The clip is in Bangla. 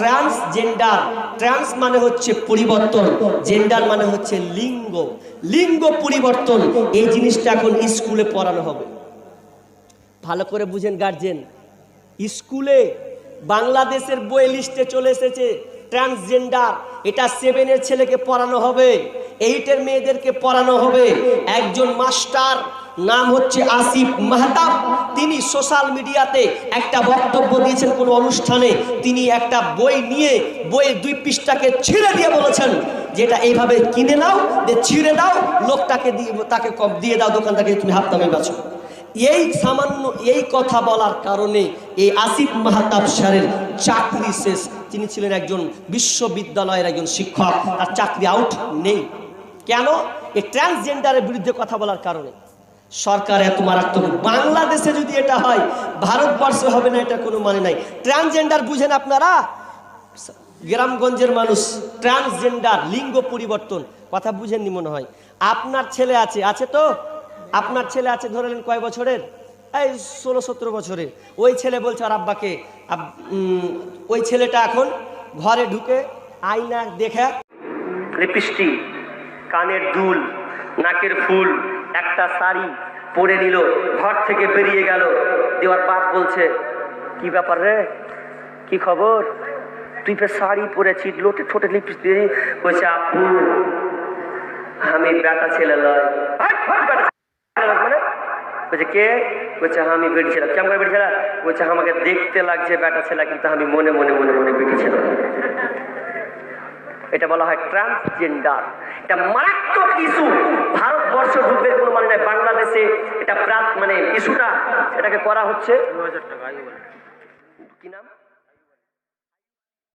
ট্রান্সজেন্ডার ট্রান্স মানে হচ্ছে পরিবর্তন। জেন্ডার মানে হচ্ছে লিঙ্গ। লিঙ্গ পরিবর্তন। এই জিনিসটা এখন স্কুলে পড়ানো হবে। ভালো করে বুঝেন গার্জেন স্কুলে বাংলাদেশের বই লিস্টে চলে এসেছে ট্রান্সজেন্ডার এটা সেভেনের ছেলেকে পড়ানো হবে। এইটের মেয়েদেরকে পড়ানো হবে। একজন মাস্টার নাম হচ্ছে আসিফ মাহতাব। তিনি সোশ্যাল মিডিয়াতে একটা বক্তব্য দিয়েছেন কোনো অনুষ্ঠানে। তিনি একটা বই নিয়ে বইয়ের দুই পৃষ্ঠাকে ছিঁড়ে দিয়ে বলেছেন যেটা এইভাবে কিনে নাও দিয়ে ছিঁড়ে দাও, লোকটাকে দিয়ে, তাকে দিয়ে দাও, দোকান থেকে তুমি হাত নামে বাঁচো এই সামান্য এই কথা বলার কারণে এই আসিফ মাহতাব স্যারের চাকরি শেষ। তিনি ছিলেন একজন বিশ্ববিদ্যালয়ের একজন শিক্ষক, তার চাকরি আউট নেই। কেন? এই ট্রান্সজেন্ডারের বিরুদ্ধে কথা বলার কারণে। সরকার এত মারাত্মক। বাংলাদেশে যদি এটা হয়, ভারতবর্ষে হবে না, এটা কোনো মানে নাই। ট্রান্সজেন্ডার বুঝেন আপনারা? গ্রামগঞ্জের মানুষ ট্রান্সজেন্ডার লিঙ্গ পরিবর্তন, কথা বুঝেননি মনে হয়। আপনার ছেলে আছে আছে তো? আপনার ছেলে আছে, ধরে নেন কয় বছরের? এই ষোলো, সতেরো বছরের। ওই ছেলে বলছে আর আব্বাকে ওই ছেলেটা এখন ঘরে ঢুকে আয়না দেখে লিপস্টিক কানের দুল, নাকের ফুল, একটা শাড়ি পরে নিল, ঘর থেকে বেরিয়ে গেল। দেওয়ার বাপ বলছে, কি ব্যাপার রে? কি খবর? তুই ফের শাড়ি পরেছি লোটে ঠোঁটে লিপস্টিক বলছে, আপু, আমি বেটা ছেলে ছেলে মানে? বলছে, কে? বলছে, আমি বেটি ছিলাম কেমন বেটি ছিলাম বলছে, আমাকে দেখতে লাগছে বেটা ছেলে, কিন্তু আমি মনে মনে মনে মনে বেটি ছিলাম এটা বলা হয় ট্রান্সজেন্ডার এটা মারাত্মক ইস্যু। ভারতবর্ষ ঢুকবে কোনো মানে নাই বাংলাদেশে। এটা মানে ইস্যুটা এটাকে করা হচ্ছে। কি নাম?